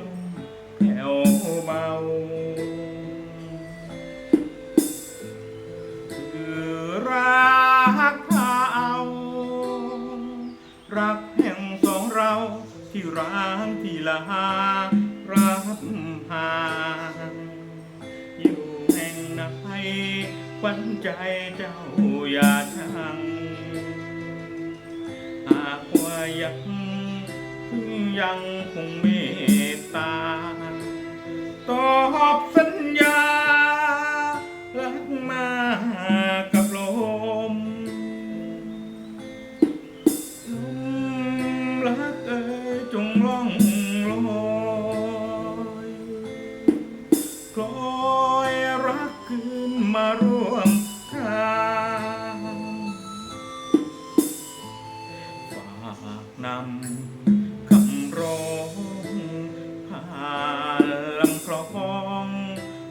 ลมแผ่วเบาคือรักเรารักแห่งสองเราที่ร้างที่ลารับพาอยู่แห่งไหนควันใจเจ้าอย่าชังหากว่ายัง ยังคงเมตตา ตอบสัญญา รักมากับลมลมรักเอ่ยจงล่องลอยคลอยรักคืนมาร่วมทางฝากนำ ร้องผ่านลำคลอง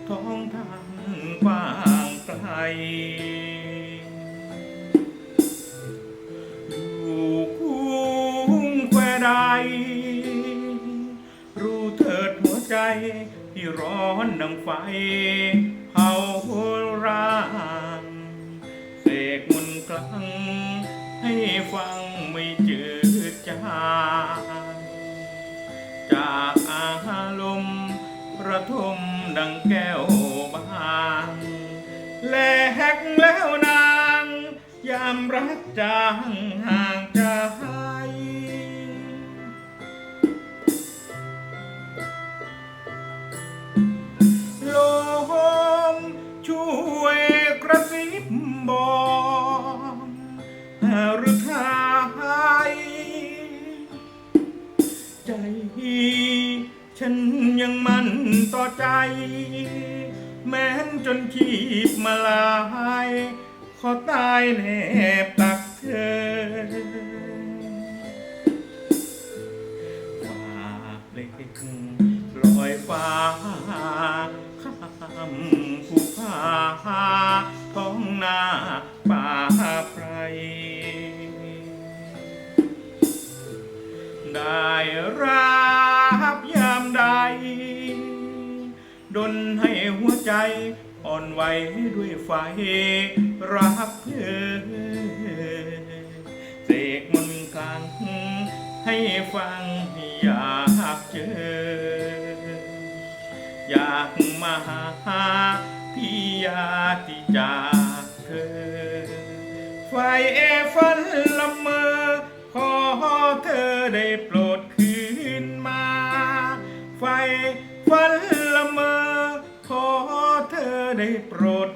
ท้องทางกว้างไกลอยู่คุ้งแควใด รู้เถิดหัวใจที่ร้อนดังไฟเผาร่างเสกมนต์คลังให้ฟังไม่จืดจาง ระทุมดังแก้วบางแลกแล้วนาง ยามรักจางห่างใจล แม้นจนชีพมาลาย ขอตายแนบตักเธอฝากเล็กลอยฟ้าข้ามภูผาท้องนาป่าไพรได้รับ นให้หัวใจ อ่อนไหวด้วยไฟรักเธอเสกมนต์คลังให้ฟังอยากเจอ อยากมาหาพี่ยาที่จากเธอ ไฟเอฟันละเมอ ขอเธอได้โปรดคืนมา ไฟฟัน ได้โปรด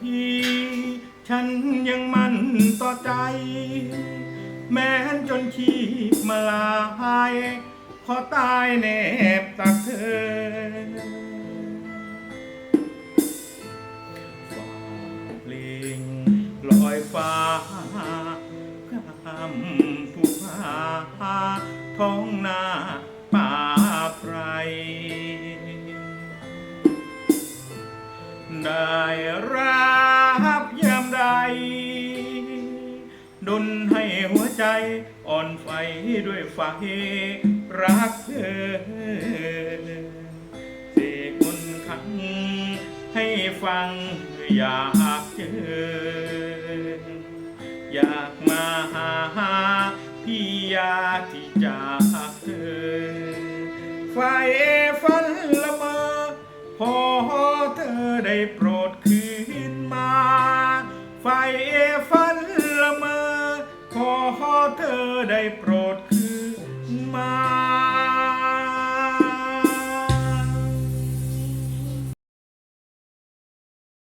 พี่ ฉันยังมั่นต่อใจ แม้นจนชีพมาลาย ขอตายแนบตักเธอ รับยามใด ดนให้หัวใจอ่อนไฟด้วยไฟรักเธอเสกมนต์คลังให้ฟังอยากเจอ อยากมาหาพี่ยาที่จากเธอไฟ เธอได้โปรดคืนมา